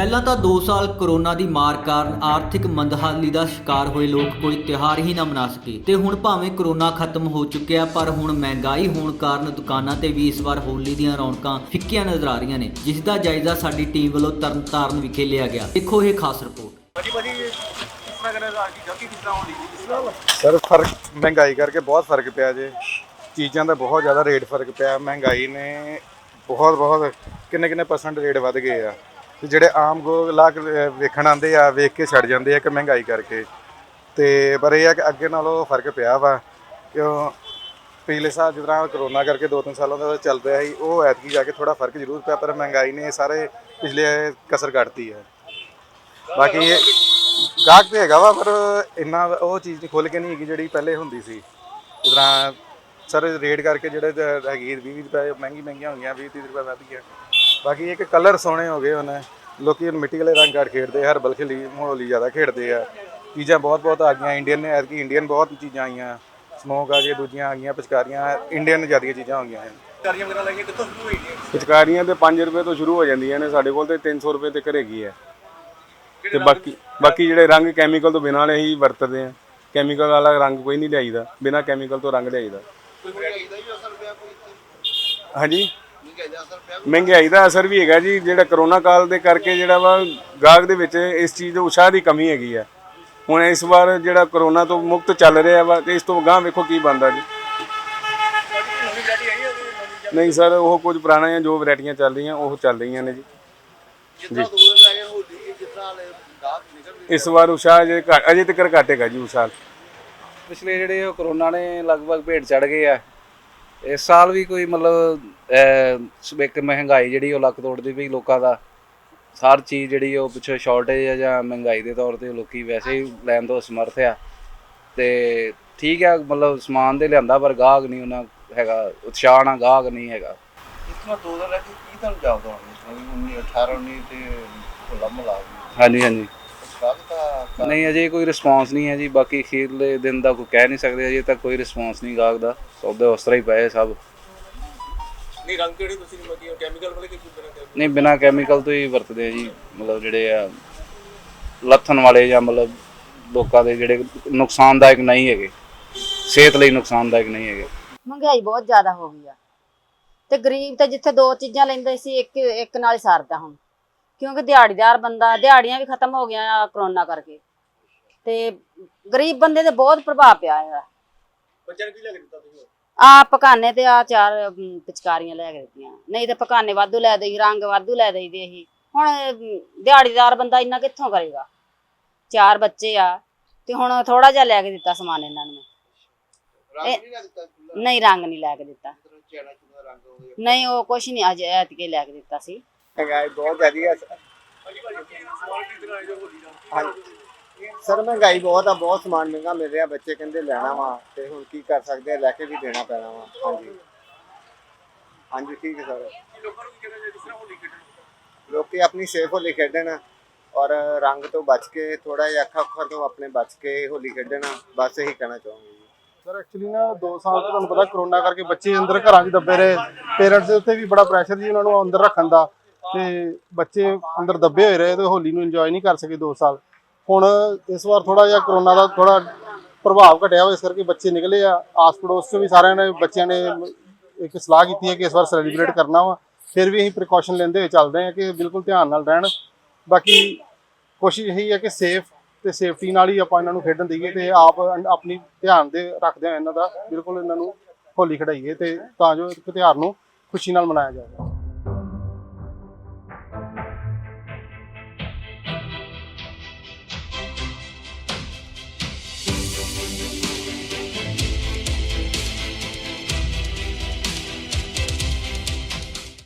ਪਹਿਲਾਂ ਤਾਂ 2 ਸਾਲ ਕਰੋਨਾ ਦੀ ਮਾਰ ਕਾਰਨ ਆਰਥਿਕ ਮੰਦਹਾਲੀ ਦਾ ਸ਼ਿਕਾਰ ਹੋਏ ਲੋਕ ਕੋਈ ਤਿਉਹਾਰ ਹੀ ਨਾ ਮਨਾ ਸਕੇ। ਤੇ ਹੁਣ ਭਾਵੇਂ ਕਰੋਨਾ ਖਤਮ ਹੋ ਚੁੱਕਿਆ ਪਰ ਹੁਣ ਮਹਿੰਗਾਈ ਹੋਣ ਕਾਰਨ ਦੁਕਾਨਾਂ ਤੇ ਵੀ ਇਸ ਵਾਰ ਹੋਲੀ ਦੀਆਂ ਰੌਣਕਾਂ ਫਿੱਕੀਆਂ ਨਜ਼ਰ ਆ ਰਹੀਆਂ ਨੇ ਜਿਸ ਦਾ ਜਾਇਜ਼ਾ ਸਾਡੀ ਟੀਮ ਵੱਲੋਂ ਤਰਨਤਾਰਨ ਵਿਖੇ ਲਿਆ ਗਿਆ। ਦੇਖੋ ਇਹ ਖਾਸ ਰਿਪੋਰਟ। ਭਾਜੀ ਭਾਜੀ ਕਿਸ ਤਰ੍ਹਾਂ ਕਰੇ ਰਾਜ ਦੀ ਗਲਤੀ ਤਰ੍ਹਾਂ ਹੋਣੀ ਤਰ੍ਹਾਂ ਸਰ ਫ਼ਰਕ ਮਹਿੰਗਾਈ ਕਰਕੇ ਬਹੁਤ ਫ਼ਰਕ ਪਿਆ ਜੇ। ਚੀਜ਼ਾਂ ਦਾ ਬਹੁਤ ਜ਼ਿਆਦਾ ਰੇਟ ਫ਼ਰਕ ਪਿਆ। ਮਹਿੰਗਾਈ ਨੇ ਬਹੁਤ ਬਹੁਤ ਕਿੰਨੇ ਕਿੰਨੇ ਪਰਸੈਂਟ ਰੇਟ ਵੱਧ ਗਏ ਆ। ਤੇ ਜਿਹੜੇ ਆਮ ਲੋਕ ਲਾਹ ਕੇ ਵੇਖਣ ਆਉਂਦੇ ਆ, ਵੇਖ ਕੇ ਛੱਡ ਜਾਂਦੇ ਆ ਕਿ ਮਹਿੰਗਾਈ ਕਰਕੇ। ਤੇ ਪਰ ਇਹ ਆ ਕਿ ਅੱਗੇ ਨਾਲੋਂ ਫ਼ਰਕ ਪਿਆ ਵਾ। ਕਿਉਂ? ਪਿਛਲੇ ਸਾਲ ਜਿਸ ਕਰੋਨਾ ਕਰਕੇ ਦੋ ਤਿੰਨ ਸਾਲਾਂ ਦਾ ਚੱਲ ਰਿਹਾ ਸੀ, ਉਹ ਐਤਕੀ ਜਾ ਕੇ ਥੋੜਾ ਫ਼ਰਕ ਜ਼ਰੂਰ ਪਿਆ, ਪਰ ਮਹਿੰਗਾਈ ਨੇ ਸਾਰੇ ਪਿਛਲੇ ਕਸਰ ਕੱਢਤੀ ਹੈ ਬਾਕੀ ਇਹ ਗਾਹਕ ਤੇ ਹੈਗਾ ਵਾ, ਪਰ ਇੰਨਾ ਉਹ ਚੀਜ਼ ਖੁੱਲ ਕੇ ਨਹੀਂ ਹੈਗੀ ਜਿਹੜੀ ਪਹਿਲੇ ਹੁੰਦੀ ਸੀ। ਜਿਸ ਤਰ੍ਹਾਂ ਸਰ ਰੇਟ ਕਰਕੇ ਜਿਹੜੇ ਹੈਗੀ 20 20 ਰੁਪਏ ਮਹਿੰਗੀ ਮਹਿੰਗੀਆਂ ਹੋਈਆਂ 20 30 ਰੁਪਏ ਵੱਧ ਗਿਆ। ਬਾਕੀ ਇਹ ਇੱਕ ਕਲਰ ਸੋਹਣੇ ਹੋ ਗਏ ਹੁਣ ਲੋਕੀ ਹੁਣ ਮਿੱਟੀ ਵਾਲੇ ਰੰਗ ਘੱਟ ਖੇਡਦੇ ਆ ਹਰਬਲ ਖੇਲੀ ਹੋਲੀ ਜ਼ਿਆਦਾ ਖੇਡਦੇ ਆ। ਚੀਜ਼ਾਂ ਬਹੁਤ ਬਹੁਤ ਆ ਗਈਆਂ ਇੰਡੀਅਨ ਨੇ ਐਤਕੀ ਇੰਡੀਅਨ ਬਹੁਤ ਚੀਜ਼ਾਂ ਆਈਆਂ। ਸਮੋਕ ਆ ਗਏ ਦੂਜੀਆਂ ਆ ਗਈਆਂ ਪਿਚਕਾਰੀਆਂ ਇੰਡੀਅਨ ਜ਼ਿਆਦੀਆਂ ਚੀਜ਼ਾਂ ਗਈਆਂ ਹਨ ਕਾਰੀਆਂ ਵਗੈਰਾ ਲੈ ਕੇ ਕਿੱਥੋਂ ਸ਼ੁਰੂ ਹੋਈ ਨੇ ਪਿਚਕਾਰੀਆਂ ਤੇ 5 ਰੁਪਏ ਤੋਂ ਸ਼ੁਰੂ ਹੋ ਜਾਂਦੀਆਂ ਨੇ ਸਾਡੇ ਕੋਲ ਤੇ 300 ਰੁਪਏ ਤੱਕ ਹੈਗੀ ਹੈ। ਤੇ ਬਾਕੀ ਬਾਕੀ ਜਿਹੜੇ ਰੰਗ ਕੈਮੀਕਲ ਤੋਂ ਬਿਨਾਂ ਵਾਲੇ ਹੀ ਵਰਤਦੇ ਆ। ਕੈਮੀਕਲ ਵਾਲਾ ਰੰਗ ਕੋਈ ਨਹੀਂ ਲਿਆਈਦਾ ਬਿਨਾਂ ਕੈਮੀਕਲ ਤੋਂ ਰੰਗ ਲਿਆਈਦਾ। ਹਾਂਜੀ? ਮਹਿੰਗਾਈ ਦਾ ਅਸਰ ਵੀ ਹੈਗਾ ਜੀ ਜਿਹੜਾ ਕਰੋਨਾ ਕਾਲ ਦੇ ਕਰਕੇ ਜਿਹੜਾ ਵਾ ਗਾਹਕ ਦੇ ਵਿੱਚ ਇਸ ਚੀਜ਼ ਦੇ ਉਤਸ਼ਾਹ ਦੀ ਕਮੀ ਹੈਗੀ ਆ। ਹੁਣ ਇਸ ਵਾਰ ਜਿਹੜਾ ਕਰੋਨਾ ਤੋਂ ਮੁਕਤ ਚੱਲ ਰਿਹਾ ਵਾ ਤੇ ਇਸ ਤੋਂ ਗਾਂ ਵੇਖੋ ਕੀ ਬਣਦਾ ਜੀ। ਨਹੀਂ ਸਰ ਉਹ ਕੁਝ ਪੁਰਾਣੀਆਂ ਜੋ ਵੈਰਾਈਟੀਆਂ ਚੱਲ ਰਹੀਆਂ ਉਹ ਚੱਲ ਰਹੀਆਂ ਨੇ ਜੀ। ਜਿੱਦਾਂ ਲੈ ਗਾਹਕ ਨਿਕਲ ਇਸ ਵਾਰ ਉਸ਼ਾਹ ਜੇ ਘੱਟ- ਅਜੇ ਤੱਕ ਘੱਟ ਹੈਗਾ ਜੀ ਉਸ਼ਾਹ ਪਿਛਲੇ ਜਿਹੜੇ ਕਰੋਨਾ ਨੇ ਲਗਭਗ ਭੇਟ ਚੜ ਗਏ ਆ। ਇਸ ਸਾਲ ਵੀ ਕੋਈ ਮਤਲਬ ਇੱਕ ਮਹਿੰਗਾਈ ਜਿਹੜੀ ਉਹ ਲੱਕ ਤੋੜਦੀ ਪਈ ਲੋਕਾਂ ਦਾ। ਹਰ ਚੀਜ਼ ਜਿਹੜੀ ਉਹ ਪਿੱਛੇ ਸ਼ਾਰਟੇਜ ਆ ਜਾਂ ਮਹਿੰਗਾਈ ਦੇ ਤੌਰ ਤੇ ਲੋਕੀ ਵੈਸੇ ਹੀ ਲੈਣ ਤੋਂ ਅਸਮਰਥ ਆ। ਤੇ ਠੀਕ ਆ ਮਤਲਬ ਸਮਾਨ ਦੇ ਲਿਆਂਦਾ ਪਰ ਗਾਹਕ ਨਹੀਂ ਉਹਨਾਂ ਹੈਗਾ ਉਤਸ਼ਾਹ ਨਾਲ ਗਾਹਕ ਨਹੀਂ ਹੈਗਾ। ਤਰ੍ਹਾਂ ਦੋ ਦਿਨ ਲੈ ਕੇ ਕੀ ਤੁਹਾਨੂੰ ਜਾਪਦਾ ਹੁਣ 19 18 19 ਤੇ ਹਾਂਜੀ ਹਾਂਜੀ। ਤਾਂ ਨਹੀਂ ਅਜੇ ਕੋਈ ਰਿਸਪਾਂਸ ਨਹੀਂ ਹੈ ਜੀ ਬਾਕੀ ਅਖੀਰਲੇ ਦਿਨ ਦਾ ਕੋਈ ਕਹਿ ਨਹੀਂ ਸਕਦੇ ਅਜੇ ਤੱਕ ਕੋਈ ਰਿਸਪਾਂਸ ਨਹੀਂ ਗਾਹਕ ਦਾ। ਸੌਦੇ ਉਸ ਤਰ੍ਹਾਂ ਹੀ ਪਏ ਸਭ। ਨਹੀਂ ਰੰਗ ਕਿਹੜੇ ਤੁਸੀਂ ਮਤਲਬ ਕੈਮੀਕਲ ਵਾਲੇ ਕਿ ਬਿਨਾਂ chemical? ਨਹੀਂ ਬਿਨਾ ਕੈਮੀਕਲ ਤੋਂ ਹੀ ਵਰਤਦੇ ਆ ਜੀ ਮਤਲਬ ਜਿਹੜੇ ਆ ਲੱਥਣ ਵਾਲੇ ਜਾਂ ਮਤਲਬ ਲੋਕਾਂ ਦੇ ਜਿਹੜੇ ਨੁਕਸਾਨਦਾਇਕ ਨਹੀਂ ਹੈਗੇ। ਸਿਹਤ ਲਈ ਨੁਕਸਾਨਦਾਇਕ ਨਹੀਂ ਹੈਗੇ। ਮਹਿੰਗਾਈ ਬਹੁਤ ਜ਼ਿਆਦਾ ਹੋ ਗਈ ਆ। ਤੇ ਗਰੀਬ ਤਾਂ ਜਿੱਥੇ ਦੋ ਚੀਜ਼ਾਂ ਲੈਂਦੇ ਸੀ ਇੱਕ ਇੱਕ ਨਾਲ ਹੀ ਸਰਦਾ ਹੁਣ। ਕਿਉਂਕਿ ਦਿਹਾੜੀਦਾਰ ਬੰਦਾ ਦਿਹਾੜੀਆਂ ਵੀ ਖਤਮ ਹੋ ਗਈਆਂ ਆ ਕਰੋਨਾ ਕਰਕੇ। ਤੇ ਗਰੀਬ ਬੰਦੇ ਤੇ ਬਹੁਤ ਪ੍ਰਭਾਵ ਪਿਆ ਹੈ ਬੱਚਿਆਂ ਨੂੰ ਕੀ ਲੈ ਕੇ ਦਿੱਤਾ ਤੁਸੀਂ ਆ ਪਕਾਨੇ ਤੇ ਆ ਚਾਰ ਅਮ, ਪਿਚਕਾਰੀਆਂ ਲੈ ਕੇ ਦਿੱਤੀਆਂ। ਨਹੀਂ ਤੇ ਪਕਾਨੇ ਵਾਧੂ ਲੈ ਦੇਈ ਰੰਗ ਵਾਧੂ ਲੈ ਦੇਈਦੇ ਸੀ ਹੁਣ ਅਮ, ਦਿਹਾੜੀਦਾਰ ਬੰਦਾ ਇੰਨਾ ਕਿੱਥੋਂ ਕਰੇਗਾ? ਚਾਰ ਬੱਚੇ ਆ ਤੇ ਹੁਣ ਥੋੜਾ ਜਿਹਾ ਲੈ ਕੇ ਦਿੱਤਾ ਸਮਾਨ ਇਹਨਾਂ ਨੂੰ ਰੰਗ ਨਹੀਂ ਲੈ ਦਿੱਤਾ ਖੁੱਲਾ ਨਹੀਂ ਰੰਗ ਨਹੀਂ ਲੈ ਕੇ ਦਿੱਤਾ। ਚੈਨਾ ਚੁਨਾ ਰੰਗ ਹੋ ਗਿਆ। ਨਹੀਂ ਉਹ ਕੁਛ ਨਹੀਂ ਅੱਜ ਐਤਕੇ ਲੈ ਕੇ ਦਿੱਤਾ ਸੀ। ਬਹੁਤ ਭਾਜੀ ਸਮਾਨ ਜੋ ਹੋਲੀ ਦਾ? ਸਰ, ਮਹਿੰਗਾਈ ਬਹੁਤ ਆ, ਬਹੁਤ ਸਮਾਨ ਮਹਿੰਗਾ ਮਿਲ ਰਿਹਾ, ਬੱਚੇ ਕਹਿੰਦੇ ਲੈਣਾ ਵਾ, ਤੇ ਹੁਣ ਕੀ ਕਰ ਸਕਦੇ ਆ, ਲੈ ਕੇ ਵੀ ਦੇਣਾ ਪੈਣਾ ਵਾ, ਹਾਂਜੀ। ਹਾਂਜੀ, ਠੀਕ ਹੈ ਸਰ। ਲੋਕਾਂ ਨੂੰ ਕੀ ਜਿਸ ਤਰ੍ਹਾਂ ਹੋਲੀ ਖੇਡਣ ਲੋਕੀ ਆਪਣੀ ਸੇਫ ਹੋਲੀ ਖੇਡਣ ਔਰ ਰੰਗ ਤੋਂ ਬਚ ਕੇ ਥੋੜਾ ਜਿਹਾ ਅੱਖਾਂ ਅੱਖਾਂ ਤੋਂ ਆਪਣੇ ਬਚ ਕੇ ਹੋਲੀ ਖੇਡਣ, ਬਸ ਇਹੀ ਕਹਿਣਾ ਚਾਹੂੰਗਾ ਸਰ ਐਕਚੁਅਲੀ ਨਾ 2 ਸਾਲ ਤੋਂ ਤੁਹਾਨੂੰ ਪਤਾ ਕਰੋਨਾ ਕਰਕੇ ਬੱਚੇ ਅੰਦਰ ਘਰਾਂ 'ਚ ਦੱਬੇ ਰਹੇ। ਪੇਰੈਂਟਸ ਦੇ ਉੱਤੇ ਵੀ ਬੜਾ ਪ੍ਰੈਸ਼ਰ ਜੀ ਉਹਨਾਂ ਨੂੰ ਅੰਦਰ ਰੱਖਣ ਦਾ। ਤੇ ਬੱਚੇ ਅੰਦਰ ਦੱਬੇ ਹੋਏ ਰਹੇ ਤੇ ਹੋਲੀ ਨੂੰ ਇੰਜੋਏ ਨਹੀਂ ਕਰ ਸਕੇ 2 ਸਾਲ। ਹੁਣ ਇਸ ਵਾਰ ਥੋੜਾ ਜਿਹਾ ਕਰੋਨਾ ਦਾ ਥੋੜਾ ਪ੍ਰਭਾਵ ਘਟਿਆ ਹੋਇਆ, ਇਸ ਕਰਕੇ ਬੱਚੇ ਨਿਕਲੇ ਆ। ਆਸ ਪੜੋਸ 'ਚੋਂ ਵੀ ਸਾਰਿਆਂ ਨੇ, ਬੱਚਿਆਂ ਨੇ ਇੱਕ ਸਲਾਹ ਕੀਤੀ ਹੈ ਕਿ ਇਸ ਵਾਰ ਸੈਲੀਬ੍ਰੇਟ ਕਰਨਾ ਵਾ। ਫਿਰ ਵੀ ਅਸੀਂ ਪ੍ਰੀਕਾਸ਼ਨ ਲੈਂਦੇ ਹੋਏ ਚੱਲਦੇ ਹਾਂ ਕਿ ਬਿਲਕੁਲ ਧਿਆਨ ਨਾਲ ਰਹਿਣ। ਬਾਕੀ ਕੋਸ਼ਿਸ਼ ਇਹੀ ਹੈ ਕਿ ਸੇਫ ਤੇ ਸੇਫਟੀ ਨਾਲ ਹੀ ਆਪਾਂ ਇਹਨਾਂ ਨੂੰ ਖੇਡਣ ਦਈਏ ਤੇ ਆਪ ਆਪਣੀ ਧਿਆਨ ਦੇ ਰੱਖਦੇ ਹਾਂ ਇਹਨਾਂ ਦਾ ਬਿਲਕੁਲ ਇਹਨਾਂ ਨੂੰ ਹੋਲੀ ਖੜਾਈਏ ਤੇ ਤਾਂ ਜੋ ਇੱਕ ਤਿਉਹਾਰ ਨੂੰ ਖੁਸ਼ੀ ਨਾਲ ਮਨਾਇਆ ਜਾਵੇ।